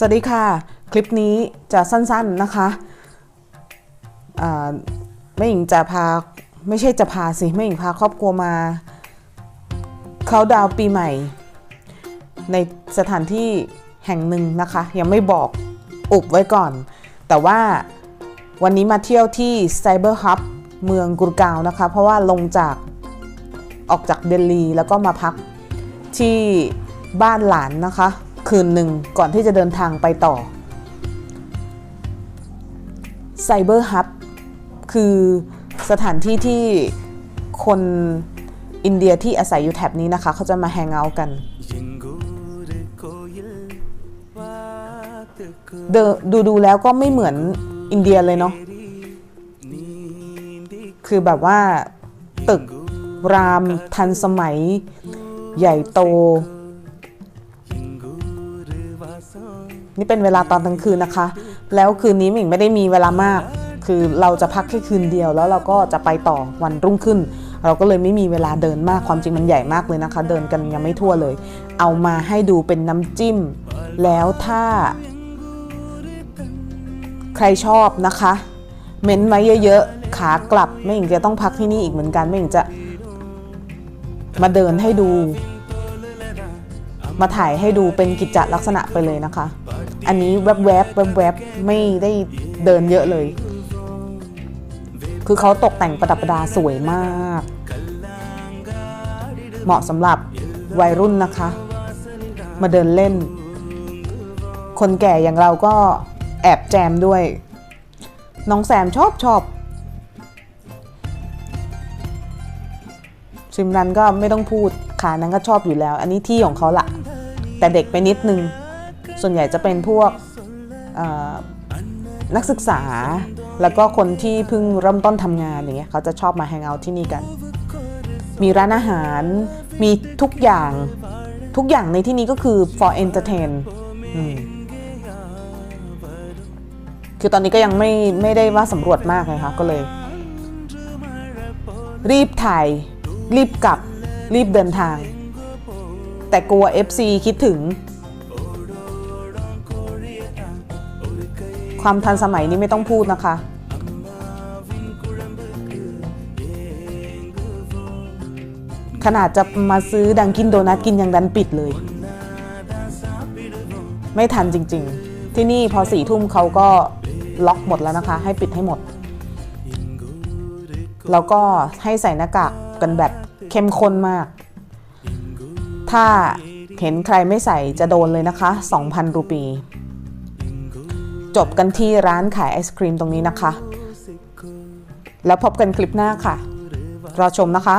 สวัสดีค่ะ คลิปนี้จะสั้นๆนะคะอ่าแม่หญิงจะพาไม่ใช่จะพาสิแม่หญิงพาครอบครัวมาเขาดาวปีใหม่ ในสถานที่แห่งหนึ่งนะคะ ยังไม่บอกอุบไว้ก่อน แต่ว่าวันนี้มาเที่ยวที่ Cyber Hub เมืองกุรกาวนะคะ เพราะว่าลงจากออกจากเดลีแล้วก็มาพักที่บ้านหลานนะคะ คืนหนึ่งก่อนที่จะเดินทางไปต่อ Cyber Hub คือสถานที่ที่คนอินเดียที่อาศัยอยู่แถบนี้นะคะ เขาจะมาแฮงเอาท์กันดนดูดูแล้วก็ไม่เหมือนอินเดียเลยเนาะคือแบบว่าตึกรามทันสมัย ใหญ่โต นี่เป็นเวลาตอนกลางคืนนะคะ แล้วคืนนี้หมิงไม่ได้มีเวลามาก คือเราจะพักแค่คืนเดียว แล้วเราก็จะไปต่อวันรุ่งขึ้น เราก็เลยไม่มีเวลาเดินมากความจริงมันใหญ่มากเลยนะคะ เดินกันยังไม่ทั่วเลย เอามาให้ดูเป็นน้ำจิ้ม แล้วถ้า ใครชอบนะคะ เม้นไว้เยอะๆขากลับไม่หญิงจะต้องพักที่นี่อีกเหมือนกันไม่หญิงจะ มาเดินให้ดู มาถ่ายให้ดูเป็นกิจจลักษณะไปเลยนะคะ อันนี้แวบๆแวบๆไม่ได้เดินเยอะเลย คือเขาตกแต่งประดับประดาสวยมาก เหมาะสำหรับวัยรุ่นนะคะ มาเดินเล่น คนแก่อย่างเราก็แอบแจมด้วย น้องแซมชอบชอบชิมรันก็ไม่ต้องพูดขานั้นก็ชอบอยู่แล้ว อันนี้ที่ของเขาละ แต่เด็กไปนิดนึง ส่วนใหญ่จะเป็นพวกนักศึกษา แล้วก็คนที่เพิ่งเริ่มต้นทำงานอย่างเงี้ยเขาจะชอบมาแฮงเอาท์ที่นี่กัน มีร้านอาหารมีทุกอย่างทุกอย่างในที่นี้ก็คือ for entertain คือตอนนี้ก็ยังไม่ไม่ได้ว่าสำรวจมากเลยค่ะก็เลย รีบถ่าย รีบกลับ รีบเดินทาง แต่กลัว FC คิดถึง ความทันสมัยนี้ไม่ต้องพูดนะคะ ขนาดจะมาซื้อดังกินโดนัทกินยังดันปิดเลย ไม่ทันจริงๆ ที่นี่พอสี่ทุ่มเขาก็ล็อกหมดแล้วนะคะ ให้ปิดให้หมด แล้วก็ให้ใส่หน้ากากกันแบบเข้มข้นมาก ถ้าเห็นใครไม่ใส่จะโดนเลยนะคะ 2,000 รูปี จบกันที่ร้านขายไอศครีมตรงนี้นะคะ แล้วพบกันคลิปหน้าค่ะ รอชมนะคะ